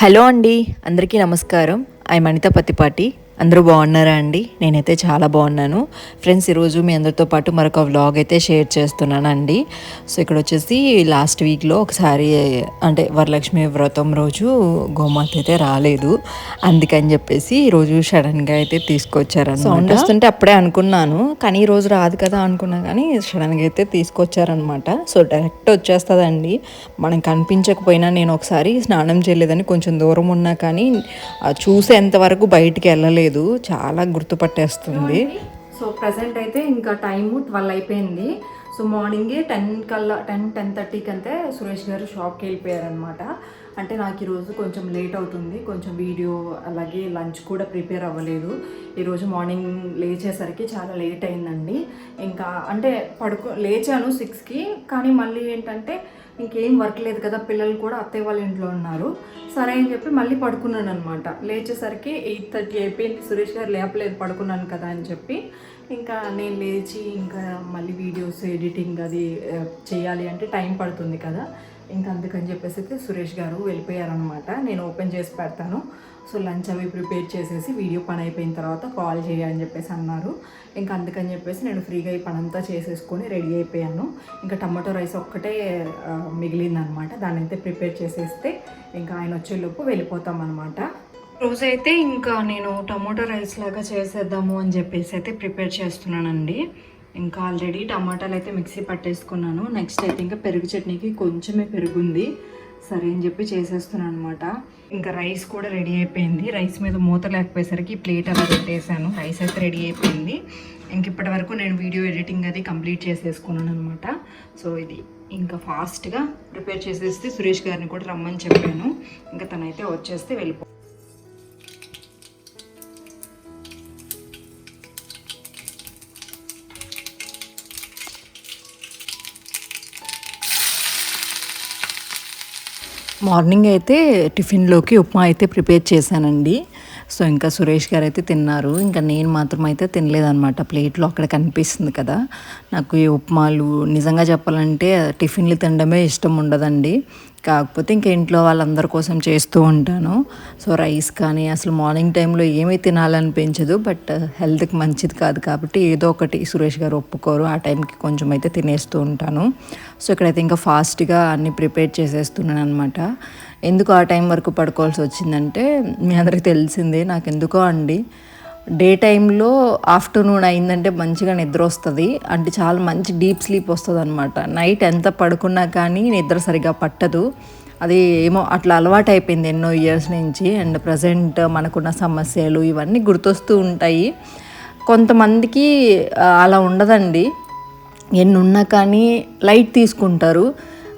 Hello అండి అందరికీ నమస్కారం. ఐ మణిత పతిపాటి అందరూ బాగున్నారా అండి? నేనైతే చాలా బాగున్నాను. ఫ్రెండ్స్ ఈరోజు మీ అందరితో పాటు మరొక వ్లాగ్ అయితే షేర్ చేస్తున్నాను అండి సో ఇక్కడ వచ్చేసి లాస్ట్ వీక్లో ఒకసారి అంటే వరలక్ష్మి వ్రతం రోజు గోమాత అయితే రాలేదు. అందుకని చెప్పేసి ఈరోజు సడన్గా అయితే తీసుకొచ్చారని సౌండ్ వస్తుంటే అప్పుడే అనుకున్నాను. కానీ ఈ రోజు రాదు కదా అనుకున్నా కానీ సడన్గా అయితే తీసుకొచ్చారనమాట సో డైరెక్ట్ వచ్చేస్తుందండి. మనం కనిపించకపోయినా నేను ఒకసారి స్నానం చేయలేదని కొంచెం దూరం ఉన్నా కానీ చూసేంతవరకు బయటికి వెళ్ళలేదు. లేదు చాలా గుర్తుపట్టేస్తుంది. సో ప్రజెంట్ అయితే ఇంకా టైము ట్వెల్వ్ అయిపోయింది. సో మార్నింగే టెన్ కల్లా టెన్ టెన్ థర్టీకి అంతే సురేష్ గారు షాప్కి వెళ్ళిపోయారనమాట అంటే నాకు ఈరోజు కొంచెం లేట్ అవుతుంది. కొంచెం వీడియో అలాగే లంచ్ కూడా ప్రిపేర్ అవ్వలేదు. ఈరోజు మార్నింగ్ లేచేసరికి చాలా లేట్ అయిందండి. ఇంకా అంటే పడుకో లేచాను సిక్స్కి కానీ మళ్ళీ ఏంటంటే ఇంకేం వర్క్ లేదు కదా పిల్లలు కూడా అత్తయ్య వాళ్ళ ఇంట్లో ఉన్నారు. సరే అని చెప్పి మళ్ళీ పడుకున్నాను అనమాట లేచేసరికి ఎయిట్ థర్టీ అయిపోయింది. సురేష్ గారు లేపలేదు పడుకున్నాను కదా అని చెప్పి. ఇంకా నేను లేచి ఇంకా మళ్ళీ వీడియోస్ ఎడిటింగ్ అది చేయాలి అంటే టైం పడుతుంది కదా. ఇంకా అందుకని చెప్పేసి అయితే సురేష్ గారు వెళ్ళిపోయారనమాట నేను ఓపెన్ చేసి పెడతాను. సో లంచ్ అవి ప్రిపేర్ చేసేసి వీడియో పని అయిపోయిన తర్వాత కాల్ చేయని చెప్పేసి అన్నారు. ఇంకా అందుకని చెప్పేసి నేను ఫ్రీగా ఈ పని అంతా చేసేసుకొని రెడీ అయిపోయాను. ఇంకా టమాటో రైస్ ఒక్కటే మిగిలిందనమాట. దాన్ని అయితే ప్రిపేర్ చేసేస్తే ఇంకా ఆయన వచ్చేలోపు వెళ్ళిపోతాం అనమాట రోజైతే ఇంకా నేను టమాటో రైస్ లాగా చేసేద్దాము అని చెప్పేసి అయితే ప్రిపేర్ చేస్తున్నానండి. ఇంకా ఆల్రెడీ టమాటాలు అయితే మిక్సీ పట్టేసుకున్నాను. నెక్స్ట్ అయితే ఇంకా పెరుగు చట్నీకి కొంచెమే పెరుగుంది. సరే అని చెప్పి చేసేస్తున్నాను అనమాట ఇంకా రైస్ కూడా రెడీ అయిపోయింది. రైస్ మీద మూత లేకపోయేసరికి ప్లేట్ అలా పెట్టేశాను. రైస్ అయితే రెడీ అయిపోయింది. ఇంక ఇప్పటి వరకు నేను వీడియో ఎడిటింగ్ అది కంప్లీట్ చేసేసుకున్నాను అనమాట సో ఇది ఇంకా ఫాస్ట్గా ప్రిపేర్ చేసేస్తే సురేష్ గారిని కూడా రమ్మని చెప్పాను. ఇంకా తనైతే వచ్చేస్తే వెళ్ళిపో మార్నింగ్ అయితే టిఫిన్లోకి ఉప్మా అయితే ప్రిపేర్ చేశానండి. సో ఇంకా సురేష్ గారు అయితే తిన్నారు. ఇంకా నేను మాత్రం అయితే తినలేదన్నమాట. ప్లేట్లో అక్కడ కనిపిస్తుంది కదా. నాకు ఈ ఉప్మాలు నిజంగా చెప్పాలంటే టిఫిన్లు తినడమే ఇష్టం ఉండదండి. కాకపోతే ఇంకా ఇంట్లో వాళ్ళందరి కోసం చేస్తూ ఉంటాను. సో రైస్ కానీ అసలు మార్నింగ్ టైంలో ఏమీ తినాలనిపించదు. బట్ హెల్త్కి మంచిది కాదు కాబట్టి ఏదో ఒకటి సురేష్ గారు ఒప్పుకోరు. ఆ టైంకి కొంచెం అయితే తినేస్తూ ఉంటాను. సో ఇక్కడైతే ఇంకా ఫాస్ట్గా అన్నీ ప్రిపేర్ చేసేస్తున్నాను అనమాట ఎందుకు ఆ టైం వరకు పడుకోవాల్సి వచ్చిందంటే మీ అందరికి తెలిసిందే నాకు ఎందుకో అండి. డే టైంలో ఆఫ్టర్నూన్ అయిందంటే మంచిగా నిద్ర వస్తుంది. అంటే చాలా మంచి డీప్ స్లీప్ వస్తుంది అనమాట నైట్ ఎంత పడుకున్నా కానీ నిద్ర సరిగా పట్టదు. అది ఏమో అట్లా అలవాటు అయిపోయింది ఎన్నో ఇయర్స్ నుంచి. అండ్ ప్రజెంట్ మనకున్న సమస్యలు ఇవన్నీ గుర్తొస్తూ ఉంటాయి. కొంతమందికి అలా ఉండదండి. ఎన్ని ఉన్నా కానీ లైట్ తీసుకుంటారు.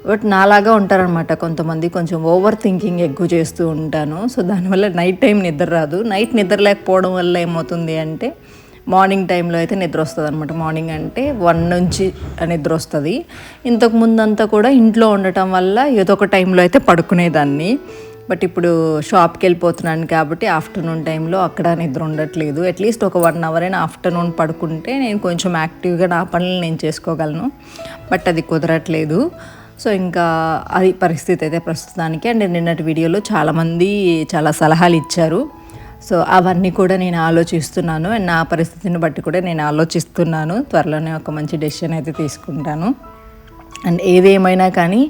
బట్ నాలాగా ఉంటారనమాట కొంతమంది. కొంచెం ఓవర్ థింకింగ్ ఎక్కువ చేస్తూ ఉంటాను. సో దానివల్ల నైట్ టైం నిద్ర రాదు. నైట్ నిద్ర లేకపోవడం వల్ల ఏమవుతుంది అంటే మార్నింగ్ టైంలో అయితే నిద్ర వస్తుంది అనమాట మార్నింగ్ అంటే వన్ నుంచి నిద్ర వస్తుంది. ఇంతకు ముందంతా కూడా ఇంట్లో ఉండటం వల్ల ఏదో ఒక టైంలో అయితే పడుకునేదాన్ని. బట్ ఇప్పుడు షాప్కి వెళ్ళిపోతున్నాను కాబట్టి ఆఫ్టర్నూన్ టైంలో అక్కడ నిద్ర ఉండట్లేదు. అట్లీస్ట్ ఒక వన్ అవర్ అయినా ఆఫ్టర్నూన్ పడుకుంటే నేను కొంచెం యాక్టివ్గా నా పనులు నేను చేసుకోగలను. బట్ అది కుదరట్లేదు. సో ఇంకా అది పరిస్థితి అయితే ప్రస్తుతానికి. అండ్ నిన్నటి వీడియోలో చాలామంది చాలా సలహాలు ఇచ్చారు. సో అవన్నీ కూడా నేను ఆలోచిస్తున్నాను. అండ్ నా పరిస్థితిని బట్టి కూడా నేను ఆలోచిస్తున్నాను. త్వరలోనే ఒక మంచి డెసిషన్ అయితే తీసుకుంటాను. అండ్ ఏదేమైనా కానీ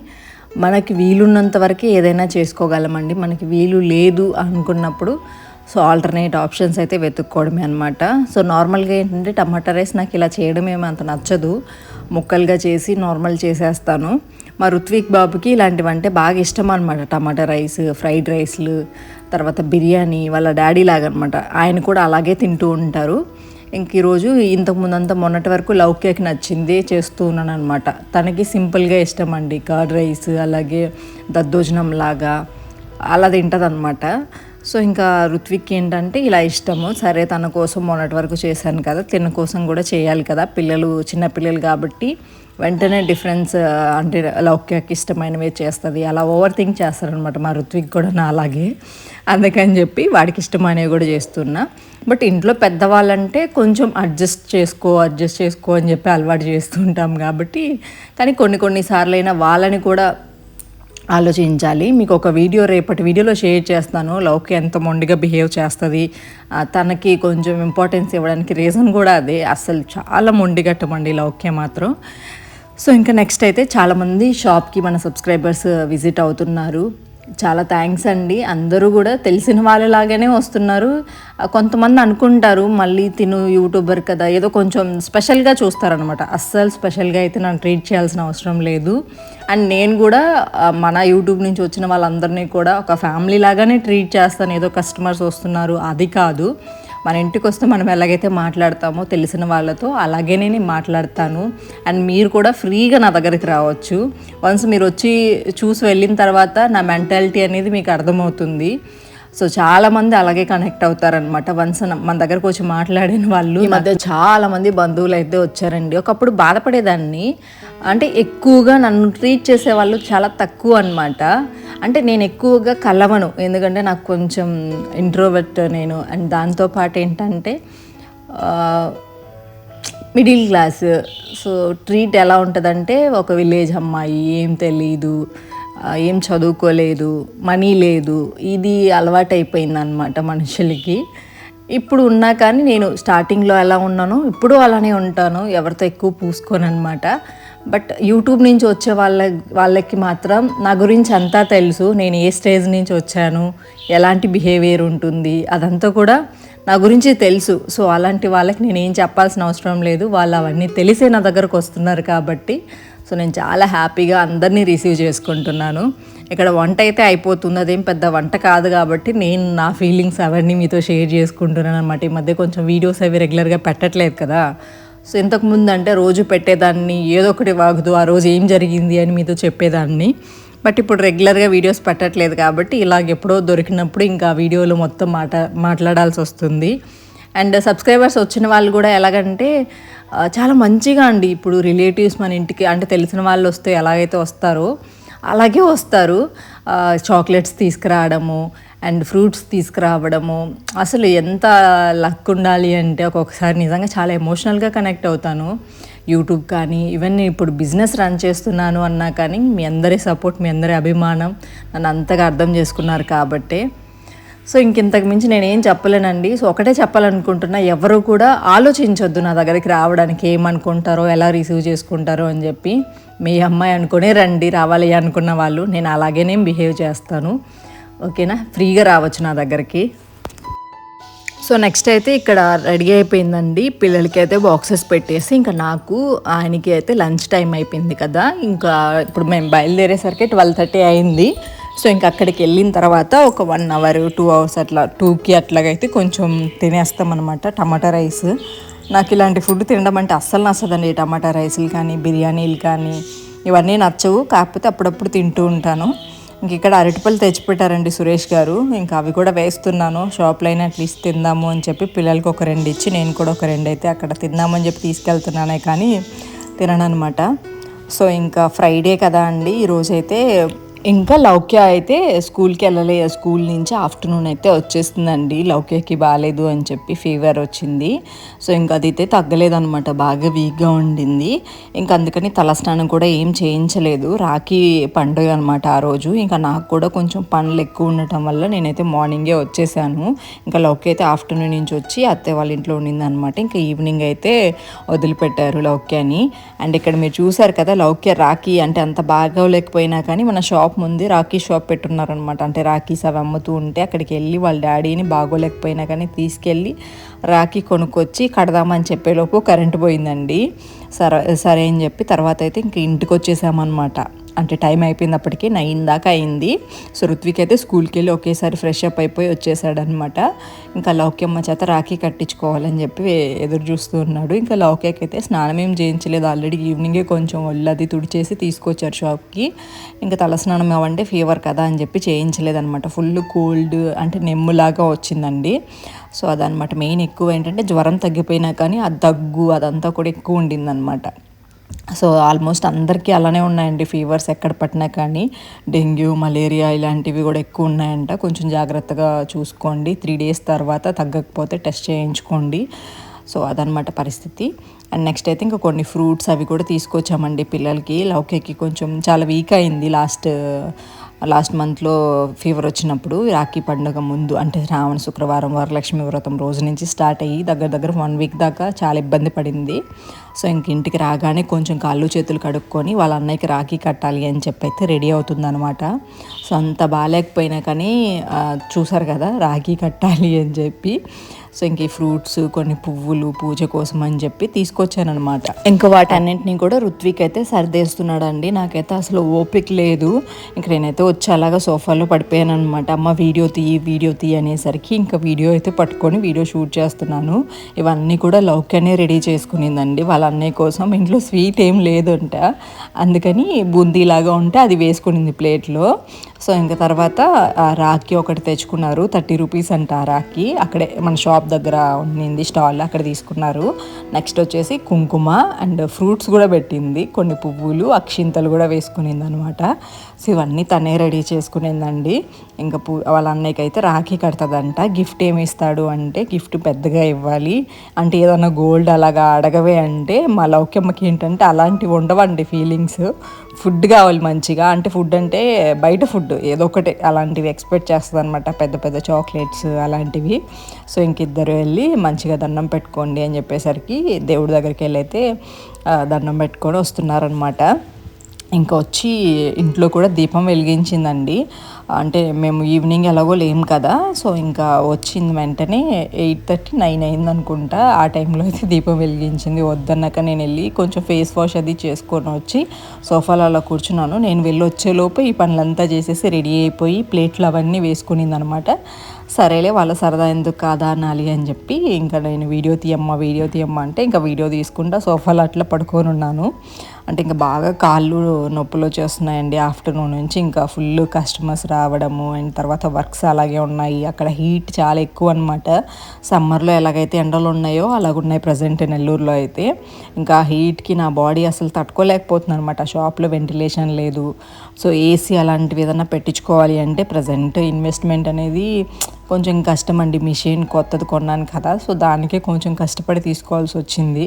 మనకి వీలున్నంత వరకు ఏదైనా చేసుకోగలమండి. మనకి వీలు లేదు అనుకున్నప్పుడు సో ఆల్టర్నేట్ ఆప్షన్స్ అయితే వెతుక్కోవడమే అనమాట సో నార్మల్గా ఏంటంటే టమాటా రైస్ నాకు ఇలా చేయడం ఏమంత అంత నచ్చదు. ముక్కలుగా చేసి నార్మల్ చేసేస్తాను. మా రుత్విక్ బాబుకి ఇలాంటివంటే బాగా ఇష్టం అనమాట టమాటా రైస్ ఫ్రైడ్ రైస్లు తర్వాత బిర్యానీ వాళ్ళ డాడీ లాగా ఆయన కూడా అలాగే తింటూ ఉంటారు. ఇంక ఈరోజు ఇంతకుముందంతా మొన్నటి వరకు లవ్ కేక్ నచ్చింది చేస్తూ ఉన్నాను అనమాట తనకి సింపుల్గా ఇష్టం అండి కర్డ్ రైస్ అలాగే దద్దోజనం లాగా అలా తింటుంది అనమాట సో ఇంకా రుత్విక్ ఏంటంటే ఇలా ఇష్టము. సరే తన కోసం మొన్నటి వరకు చేశాను కదా తిన కోసం కూడా చేయాలి కదా. పిల్లలు చిన్నపిల్లలు కాబట్టి వెంటనే డిఫరెన్స్ అంటే లౌక్యకి ఇష్టమైనవి చేస్తుంది. అలా ఓవర్ థింక్ చేస్తారనమాట మా ఋత్విక్ కూడా నా అలాగే అందుకని చెప్పి వాడికి ఇష్టమైనవి కూడా చేస్తున్నా. బట్ ఇంట్లో పెద్దవాళ్ళంటే కొంచెం అడ్జస్ట్ చేసుకో అడ్జస్ట్ చేసుకో అని చెప్పి అలవాటు చేస్తుంటాం కాబట్టి కానీ కొన్ని కొన్నిసార్లు అయినా వాళ్ళని కూడా ఆలోచించాలి. మీకు ఒక వీడియో రేపటి వీడియోలో షేర్ చేస్తాను. లవ్కి ఎంత మొండిగా బిహేవ్ చేస్తుంది. తనకి కొంచెం ఇంపార్టెన్స్ ఇవ్వడానికి రీజన్ కూడా అదే. అసలు చాలా మొండిగట్టమండి లవ్కే మాత్రం. సో ఇంకా నెక్స్ట్ అయితే చాలామంది షాప్కి మన సబ్స్క్రైబర్స్ విజిట్ అవుతున్నారు. చాలా థ్యాంక్స్ అండి. అందరూ కూడా తెలిసిన వాళ్ళలాగానే వస్తున్నారు. కొంతమంది అనుకుంటారు మళ్ళీ తిను యూట్యూబర్ కదా ఏదో కొంచెం స్పెషల్గా చూస్తారనమాట అస్సలు స్పెషల్గా అయితే నన్ను ట్రీట్ చేయాల్సిన అవసరం లేదు. అండ్ నేను కూడా మన యూట్యూబ్ నుంచి వచ్చిన వాళ్ళందరినీ కూడా ఒక ఫ్యామిలీ లాగానే ట్రీట్ చేస్తాను. ఏదో కస్టమర్స్ వస్తున్నారు అది కాదు. మన ఇంటికి వస్తే మనం ఎలాగైతే మాట్లాడతామో తెలిసిన వాళ్ళతో అలాగే నేను మాట్లాడతాను. అండ్ మీరు కూడా ఫ్రీగా నా దగ్గరికి రావచ్చు. వన్స్ మీరు వచ్చి చూసి వెళ్ళిన తర్వాత నా మెంటాలిటీ అనేది మీకు అర్థమవుతుంది. సో చాలా మంది అలాగే కనెక్ట్ అవుతారనమాట వన్స్ మన దగ్గరకు వచ్చి మాట్లాడిన వాళ్ళు ఈ మధ్య చాలా మంది బంధువులు అయితే వచ్చారండి. ఒకప్పుడు బాధపడేదాన్ని. అంటే ఎక్కువగా నన్ను ట్రీట్ చేసే వాళ్ళు చాలా తక్కువ అనమాట అంటే నేను ఎక్కువగా కలవను. ఎందుకంటే నాకు కొంచెం ఇంట్రోవర్ట్ నేను. అండ్ దాంతోపాటు ఏంటంటే మిడిల్ క్లాస్ సో ట్రీట్ ఎలా ఉంటుందంటే ఒక విలేజ్ అమ్మాయి ఏం తెలీదు ఏం చదువుకోలేదు మనీ లేదు. ఇది అలవాటైపోయింది అనమాట మనుషులకి. ఇప్పుడు ఉన్నా కానీ నేను స్టార్టింగ్లో ఎలా ఉన్నానో. ఇప్పుడు అలానే ఉంటాను. ఎవరితో ఎక్కువ పూసుకోను అనమాట బట్ యూట్యూబ్ నుంచి వచ్చే వాళ్ళ వాళ్ళకి మాత్రం నా గురించి అంతా తెలుసు. నేను ఏ స్టేజ్ నుంచి వచ్చాను ఎలాంటి బిహేవియర్ ఉంటుంది అదంతా కూడా నా గురించి తెలుసు. సో అలాంటి వాళ్ళకి నేను ఏం చెప్పాల్సిన అవసరం లేదు. వాళ్ళు అవన్నీ తెలిసే నా దగ్గరకు వస్తున్నారు కాబట్టి సో నేను చాలా హ్యాపీగా అందరినీ రిసీవ్ చేసుకుంటున్నాను. ఇక్కడ వంట అయితే అయిపోతుంది. అదేం పెద్ద వంట కాదు కాబట్టి నేను నా ఫీలింగ్స్ అవన్నీ మీతో షేర్ చేసుకుంటున్నాను అనమాట ఈ మధ్య కొంచెం వీడియోస్ అవి రెగ్యులర్గా పెట్టట్లేదు కదా. సో ఇంతకుముందు అంటే రోజు పెట్టేదాన్ని ఏదో ఒకటి వాగుదు ఆ రోజు ఏం జరిగింది అని మీతో చెప్పేదాన్ని. బట్ ఇప్పుడు రెగ్యులర్గా వీడియోస్ పెట్టట్లేదు కాబట్టి ఇలాగ ఎప్పుడో దొరికినప్పుడు ఇంకా వీడియోలో మొత్తం మాట మాట్లాడాల్సి వస్తుంది. అండ్ సబ్స్క్రైబర్స్ వచ్చిన వాళ్ళు కూడా ఎలాగంటే చాలా మంచిగా అండి ఇప్పుడు రిలేటివ్స్ మన ఇంటికి అంటే తెలిసిన వాళ్ళు వస్తే ఎలాగైతే వస్తారో అలాగే వస్తారు. చాక్లెట్స్ తీసుకురావడము అండ్ ఫ్రూట్స్ తీసుకురావడము. అసలు ఎంత లక్ ఉండాలి అంటే ఒక్కొక్కసారి నిజంగా చాలా ఎమోషనల్గా కనెక్ట్ అవుతాను. యూట్యూబ్ కానీ ఈవెన్ ఇప్పుడు బిజినెస్ రన్ చేస్తున్నాను అన్నా కానీ మీ అందరి సపోర్ట్ మీ అందరి అభిమానం నన్ను అంతగా అర్థం చేసుకున్నారు కాబట్టే. సో ఇంకింతకు మించి నేను ఏం చెప్పలేనండి. సో ఒకటే చెప్పాలనుకుంటున్నా ఎవరు కూడా ఆలోచించొద్దు నా దగ్గరికి రావడానికి ఏమనుకుంటారో ఎలా రిసీవ్ చేసుకుంటారో అని చెప్పి. మీ అమ్మాయి అనుకునే రండి రావాలి అనుకున్న వాళ్ళు నేను అలాగేనే బిహేవ్ చేస్తాను. ఓకేనా? ఫ్రీగా రావచ్చు నా దగ్గరికి. సో నెక్స్ట్ అయితే ఇక్కడ రెడీ అయిపోయిందండి. పిల్లలకి అయితే బాక్సెస్ పెట్టేసి ఇంకా నాకు ఆయనకి అయితే లంచ్ టైం అయిపోయింది కదా. ఇంకా ఇప్పుడు మేము బయలుదేరేసరికి ట్వెల్వ్ థర్టీ అయింది. సో ఇంకా అక్కడికి వెళ్ళిన తర్వాత ఒక వన్ అవర్ టూ అవర్స్ అట్లా టూకి అట్లాగైతే కొంచెం తినేస్తాం అనమాట టమాటా రైస్. నాకు ఇలాంటి ఫుడ్ తినడం అంటే అస్సలు నచ్చదండి టమాటా రైస్లు కానీ బిర్యానీలు కానీ. ఇవన్నీ నచ్చవు. కాకపోతే అప్పుడప్పుడు తింటూ ఉంటాను. ఇంక ఇక్కడ అరటిపళ్ళు తెచ్చిపెట్టారండి సురేష్ గారు. ఇంకా అవి కూడా వేస్తున్నాను. షాప్లో అయినా అట్లీస్ట్ తిందాము అని చెప్పి పిల్లలకి ఒక రెండు ఇచ్చి నేను కూడా ఒక రెండు అయితే అక్కడ తిందామని చెప్పి తీసుకెళ్తున్నానే కానీ తినను అనమాట సో ఇంకా ఫ్రైడే కదా అండి. ఈరోజైతే ఇంకా లౌక్య అయితే స్కూల్కి వెళ్ళలే స్కూల్ నుంచి ఆఫ్టర్నూన్ అయితే వచ్చేస్తుందండి. లౌక్యకి బాగాలేదు అని చెప్పి ఫీవర్ వచ్చింది. సో ఇంకా అది అయితే తగ్గలేదనమాట బాగా వీక్గా ఉండింది. ఇంకా అందుకని తలస్నానం కూడా ఏం చేయించలేదు. రాఖీ పండుగ అనమాట ఆ రోజు. ఇంకా నాకు కూడా కొంచెం పనులు ఎక్కువ ఉండటం వల్ల నేనైతే మార్నింగే వచ్చేసాను. ఇంకా లౌక్య అయితే ఆఫ్టర్నూన్ నుంచి వచ్చి అత్తే వాళ్ళ ఇంట్లో ఉండింది అనమాట ఇంకా ఈవినింగ్ అయితే వదిలిపెట్టారు లౌక్యని. అండ్ ఇక్కడ మీరు చూసారు కదా లౌక్య రాఖీ అంటే అంత బాగా లేకపోయినా కానీ మన షాప్ ముందు రాఖీ షాప్ పెట్టున్నారనమాట అంటే రాఖీస్ అవి అమ్ముతూ ఉంటే అక్కడికి వెళ్ళి వాళ్ళ డాడీని బాగోలేకపోయినా కానీ తీసుకెళ్ళి రాఖీ కొనుక్కొచ్చి కడదామని చెప్పేలోపు కరెంట్ పోయిందండి. సరే సరే అని చెప్పి తర్వాత అయితే ఇంక ఇంటికి వచ్చేసామన్నమాట. అంటే టైం అయిపోయింది అప్పటికి నైన్ దాకా అయింది. సో ఋత్విక్ అయితే స్కూల్కి వెళ్ళి ఒకేసారి ఫ్రెష్ అప్ అయిపోయి వచ్చేసాడనమాట ఇంకా లౌక్యమ్మ చేత రాఖీ కట్టించుకోవాలని చెప్పి ఎదురు చూస్తూ ఉన్నాడు. ఇంకా లౌక్యకి అయితే స్నానం ఏం చేయించలేదు. ఆల్రెడీ ఈవినింగే కొంచెం ఒళ్ళు అది తుడిచేసి తీసుకొచ్చారు షాప్కి. ఇంకా తలస్నానం అవంటే ఫీవర్ కదా అని చెప్పి చేయించలేదనమాట ఫుల్ కోల్డ్ అంటే నెమ్ములాగా వచ్చిందండి. సో అదనమాట మెయిన్ ఎక్కువ ఏంటంటే జ్వరం తగ్గిపోయినా కానీ ఆ దగ్గు అదంతా కూడా ఎక్కువ ఉండిందనమాట సో ఆల్మోస్ట్ అందరికీ అలానే ఉన్నాయండి. ఫీవర్స్ ఎక్కడ పట్టినా కానీ డెంగ్యూ మలేరియా ఇలాంటివి కూడా ఎక్కువ ఉన్నాయంట. కొంచెం జాగ్రత్తగా చూసుకోండి. త్రీ డేస్ తర్వాత తగ్గకపోతే టెస్ట్ చేయించుకోండి. సో అదనమాట పరిస్థితి. అండ్ నెక్స్ట్ అయితే ఇంకా కొన్ని ఫ్రూట్స్ అవి కూడా తీసుకొచ్చామండి పిల్లలకి. లౌకేకి కొంచెం చాలా వీక్ అయింది లాస్ట్ లాస్ట్ మంత్లో ఫీవర్ వచ్చినప్పుడు రాఖీ పండుగ ముందు అంటే శ్రావణ శుక్రవారం వరలక్ష్మి వ్రతం రోజు నుంచి స్టార్ట్ అయ్యి దగ్గర దగ్గర వన్ వీక్ దాకా చాలా ఇబ్బంది పడింది. సో ఇంక ఇంటికి రాగానే కొంచెం కాళ్ళు చేతులు కడుక్కొని వాళ్ళ అన్నయ్యకి రాఖీ కట్టాలి అని చెప్పి అయితే రెడీ అవుతుందనమాట సో అంత బాగాలేకపోయినా కానీ చూసారు కదా రాఖీ కట్టాలి అని చెప్పి. సో ఇంక ఈ ఫ్రూట్స్ కొన్ని పువ్వులు పూజ కోసం అని చెప్పి తీసుకొచ్చానమాట ఇంకా వాటన్నింటినీ కూడా ఋత్విక్ అయితే సర్దేస్తున్నాడు అండి నాకైతే అసలు ఓపిక లేదు. ఇంక నేనైతే వచ్చి అలాగా సోఫాలో పడిపోయాను అనమాట అమ్మ వీడియో తీయి వీడియో తీయి అనేసరికి ఇంకా వీడియో అయితే పట్టుకొని వీడియో షూట్ చేస్తున్నాను. ఇవన్నీ కూడా లౌక్యానే రెడీ చేసుకునిందండి. వాళ్ళ అన్నయ్య కోసం ఇంట్లో స్వీట్ ఏం లేదంట. అందుకని బూందీలాగా ఉంటే అది వేసుకునింది ప్లేట్లో. సో ఇంకా తర్వాత ఆ రాఖీ ఒకటి తెచ్చుకున్నారు థర్టీ రూపీస్ అంట ఆ రాఖీ. అక్కడే మన షాప్ దగ్గర ఉండింది స్టాల్ అక్కడ తీసుకున్నారు. నెక్స్ట్ వచ్చేసి కుంకుమ అండ్ ఫ్రూట్స్ కూడా పెట్టింది. కొన్ని పువ్వులు అక్షింతలు కూడా వేసుకునింది అనమాట సో ఇవన్నీ తనే రెడీ చేసుకునిందండి. ఇంకా పూ వాళ్ళ అన్నయ్యకి అయితే రాఖీ కడుతుందంట. గిఫ్ట్ ఏమి ఇస్తాడు అంటే గిఫ్ట్ పెద్దగా ఇవ్వాలి. అంటే ఏదన్నా గోల్డ్ అలాగా అడగవే అంటే మా లౌక్యమ్మకి ఏంటంటే అలాంటివి ఉండవండి ఫీలింగ్ థింగ్స్. ఫుడ్ కావాలి మంచిగా. అంటే ఫుడ్ అంటే బయట ఫుడ్ ఏదో ఒకటి. అలాంటివి ఎక్స్పెక్ట్ చేస్తుంది అనమాట పెద్ద పెద్ద చాక్లెట్స్ అలాంటివి. సో ఇంక ఇద్దరు వెళ్ళి మంచిగా దండం పెట్టుకోండి అని చెప్పేసరికి దేవుడి దగ్గరికి వెళ్ళి అయితే దండం పెట్టుకొని వస్తున్నారనమాట ఇంకా వచ్చి ఇంట్లో కూడా దీపం వెలిగించిందండి. అంటే మేము ఈవినింగ్ ఎలాగో లేం కదా సో ఇంకా వచ్చింది వెంటనే ఎయిట్ థర్టీ నైన్ అయింది అనుకుంటా ఆ టైంలో అయితే దీపం వెలిగించింది. వద్దన్నాక నేను వెళ్ళి కొంచెం ఫేస్ వాష్ అది చేసుకొని వచ్చి సోఫాలో అలా కూర్చున్నాను. నేను వెళ్ళి వచ్చేలోపు ఈ పనులంతా చేసేసి రెడీ అయిపోయి ప్లేట్లు అవన్నీ వేసుకునింది అనమాట సరేలే వాళ్ళ సరదా ఎందుకు కాదా అనాలి అని చెప్పి ఇంకా నేను వీడియో తీయమ్మ వీడియో తీయమ్మ అంటే ఇంకా వీడియో తీసుకుంటా సోఫాలో అట్లా పడుకొని ఉన్నాను. అంటే ఇంకా బాగా కాళ్ళు నొప్పులు వచ్చేస్తున్నాయండి. ఆఫ్టర్నూన్ నుంచి ఇంకా ఫుల్ కస్టమర్స్ రావడము అండ్ తర్వాత వర్క్స్ అలాగే ఉన్నాయి. అక్కడ హీట్ చాలా ఎక్కువ అనమాట సమ్మర్లో ఎలాగైతే ఎండలు ఉన్నాయో అలాగున్నాయి ప్రజెంట్ నెల్లూరులో అయితే. ఇంకా హీట్కి నా బాడీ అసలు తట్టుకోలేకపోతుంది అనమాట షాప్లో వెంటిలేషన్ లేదు. సో ఏసీ అలాంటివి ఏదైనా పెట్టించుకోవాలి అంటే ప్రజెంట్ ఇన్వెస్ట్మెంట్ అనేది కొంచెం కష్టం అండి మిషన్ కొత్తది కొన్నాను కదా. సో దానికే కొంచెం కష్టపడి తీసుకోవాల్సి వచ్చింది.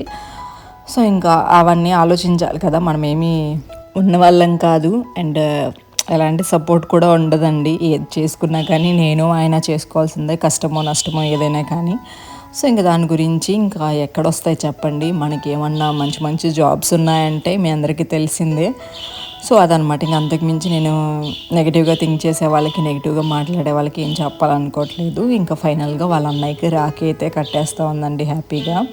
సో ఇంకా అవన్నీ ఆలోచించాలి కదా మనం ఏమీ ఉన్నవాళ్ళం కాదు. అండ్ ఎలాంటి సపోర్ట్ కూడా ఉండదండి ఏది చేసుకున్నా కానీ నేను ఆయన చేసుకోవాల్సిందే కష్టమో నష్టమో ఏదైనా కానీ. సో ఇంకా దాని గురించి ఇంకా ఎక్కడొస్తాయి చెప్పండి. మనకి ఏమన్నా మంచి మంచి జాబ్స్ ఉన్నాయంటే మీ అందరికీ తెలిసిందే. సో అదనమాట. ఇంకా అంతకుమించి నేను నెగిటివ్గా థింక్ చేసే వాళ్ళకి నెగిటివ్గా మాట్లాడే వాళ్ళకి ఏం చెప్పాలనుకోవట్లేదు. ఇంకా ఫైనల్గా వాళ్ళ అన్నయ్యకి రాఖీ అయితే కట్టేస్తూ ఉందండి హ్యాపీగా.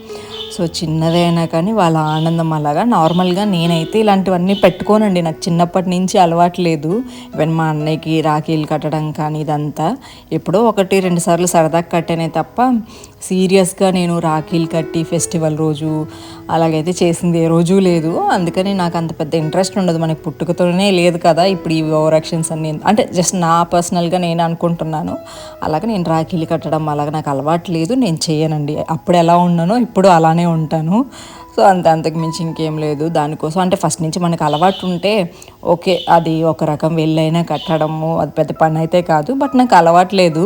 సో చిన్నదైనా కానీ వాళ్ళ ఆనందం అలాగా. నార్మల్గా నేనైతే ఇలాంటివన్నీ పెట్టుకోనండి. నాకు చిన్నప్పటి నుంచి అలవాట్లేదు ఈవెన్ మా అన్నయ్యకి రాఖీలు కట్టడం కానీ ఇదంతా. ఎప్పుడో ఒకటి రెండు సార్లు సరదాగా కట్టానే తప్ప సీరియస్గా నేను రాఖీలు కట్టి ఫెస్టివల్ రోజు అలాగైతే చేసింది ఏ రోజు లేదు. అందుకని నాకు అంత పెద్ద ఇంట్రెస్ట్ ఉండదు. మనకి పుట్టుకతోనే లేదు కదా. ఇప్పుడు ఈ ఓవరాక్షన్స్ అన్ని అంటే జస్ట్ నా పర్సనల్గా నేను అనుకుంటున్నాను. అలాగే నేను రాఖీలు కట్టడం అలాగే నాకు అలవాటు లేదు. నేను చేయనండి. అప్పుడు ఎలా ఉన్నానో ఇప్పుడు అలానే ఉంటాను. సో అంత అంతకు మించి ఇంకేం లేదు దానికోసం. అంటే ఫస్ట్ నుంచి మనకు అలవాటు ఉంటే ఓకే అది ఒక రకం వెళ్ళైనా కట్టడము అది పెద్ద పని అయితే కాదు బట్ నాకు అలవాటు లేదు.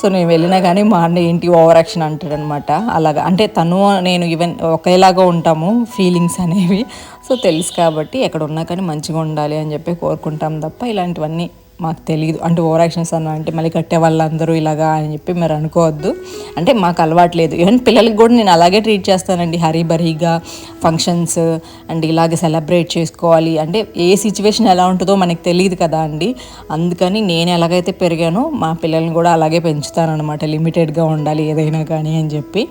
సో నేను వెళ్ళినా కానీ మా అన్న ఏంటి ఓవర్ యాక్షన్ అంటాడనమాట. అలాగా అంటే తను నేను ఈవెన్ ఒకేలాగా ఉంటాము ఫీలింగ్స్ అనేవి. సో తెలుసు కాబట్టి ఎక్కడ ఉన్నా కానీ మంచిగా ఉండాలి అని చెప్పి కోరుకుంటాం తప్ప ఇలాంటివన్నీ మాకు తెలియదు అంటే ఓవర్ యాక్షన్స్ అన్న అంటే మళ్ళీ కట్టే వాళ్ళందరూ ఇలాగా అని చెప్పి మీరు అనుకోవద్దు. అంటే మాకు అలవాట్లేదు ఈవెన్ పిల్లలకి కూడా నేను అలాగే ట్రీట్ చేస్తానండి. హరీ బరీగా ఫంక్షన్స్ అండ్ ఇలాగే సెలబ్రేట్ చేసుకోవాలి. అంటే ఏ సిచ్యువేషన్ ఎలా ఉంటుందో మనకి తెలియదు కదా అండి. అందుకని నేను ఎలాగైతే పెరిగానో మా పిల్లల్ని కూడా అలాగే పెంచుతానమాట లిమిటెడ్గా ఉండాలి ఏదైనా కానీ అని చెప్పి.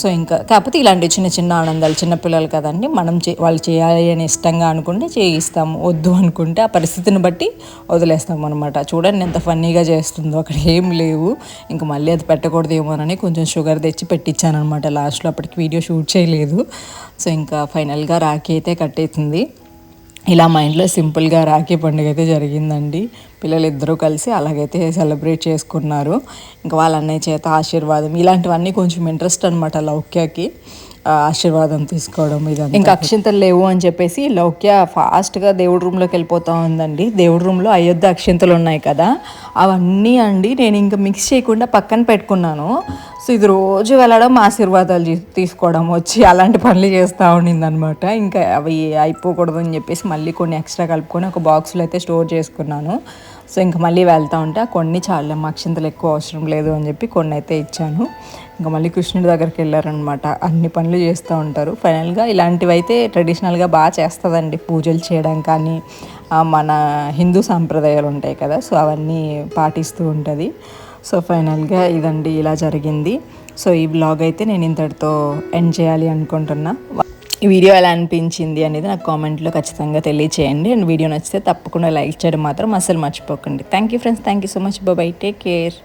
సో ఇంకా కాకపోతే ఇలాంటి చిన్న చిన్న ఆనందాలు చిన్నపిల్లలు కదండి మనం చే వాళ్ళు చేయాలి అని ఇష్టంగా అనుకుంటే చేయిస్తాము. వద్దు అనుకుంటే ఆ పరిస్థితిని బట్టి వదిలేస్తాం అనమాట చూడండి ఎంత ఫన్నీగా చేస్తుందో అక్కడ ఏం లేవు. ఇంక మళ్ళీ అది పెట్టకూడదేమోనని కొంచెం షుగర్ తెచ్చి పెట్టించాను అనమాట లాస్ట్లో. అప్పటికి వీడియో షూట్ చేయలేదు. సో ఇంకా ఫైనల్గా రాఖీ అయితే కట్టేసింది. ఇలా మా ఇంట్లో సింపుల్గా రాఖీ పండుగ అయితే జరిగిందండి. పిల్లలు ఇద్దరూ కలిసి అలాగైతే సెలబ్రేట్ చేసుకున్నారు. ఇంకా వాళ్ళ అన్నయ్య చేత ఆశీర్వాదం ఇలాంటివన్నీ కొంచెం ఇంట్రెస్ట్ అనమాట లౌక్యకి. ఆశీర్వాదం తీసుకోవడం ఇది ఇంకా అక్షింతలు లేవు అని చెప్పేసి లౌక్య ఫాస్ట్గా దేవుడి రూమ్లోకి వెళ్ళిపోతా ఉందండి. దేవుడి రూమ్లో అయోధ్య అక్షింతలు ఉన్నాయి కదా అవన్నీ అండి నేను ఇంకా మిక్స్ చేయకుండా పక్కన పెట్టుకున్నాను. సో ఇది రోజు వెళ్ళడం ఆశీర్వాదాలు తీసుకోవడం వచ్చి అలాంటి పనులు చేస్తూ ఉండింది అనమాట ఇంకా అవి అయిపోకూడదు అని చెప్పేసి మళ్ళీ కొన్ని ఎక్స్ట్రా కలుపుకొని ఒక బాక్స్లో అయితే స్టోర్ చేసుకున్నాను. సో ఇంకా మళ్ళీ వెళ్తూ ఉంటే ఆ కొన్ని చాలా అక్షింతలు ఎక్కువ అవసరం లేదు అని చెప్పి కొన్ని అయితే ఇచ్చాను. ఇంకా మళ్ళీ కృష్ణుడి దగ్గరికి వెళ్ళారనమాట అన్ని పనులు చేస్తూ ఉంటారు. ఫైనల్గా ఇలాంటివి అయితే ట్రెడిషనల్గా బాగా చేస్తుందండి. పూజలు చేయడం కానీ మన హిందూ సాంప్రదాయాలు ఉంటాయి కదా సో అవన్నీ పాటిస్తూ ఉంటుంది. సో ఫైనల్గా ఇదండి ఇలా జరిగింది. సో ఈ బ్లాగ్ అయితే నేను ఇంతటితో ఎండ్ చేయాలి అనుకుంటున్నా. ఈ వీడియో ఎలా అనిపించింది అనేది నాకు కామెంట్లో ఖచ్చితంగా తెలియచేయండి. అండ్ వీడియో నచ్చితే తప్పకుండా లైక్ చేయడం మాత్రం అసలు మర్చిపోకండి. Thank you friends thank you so much బాబాయ్ టేక్ కేర్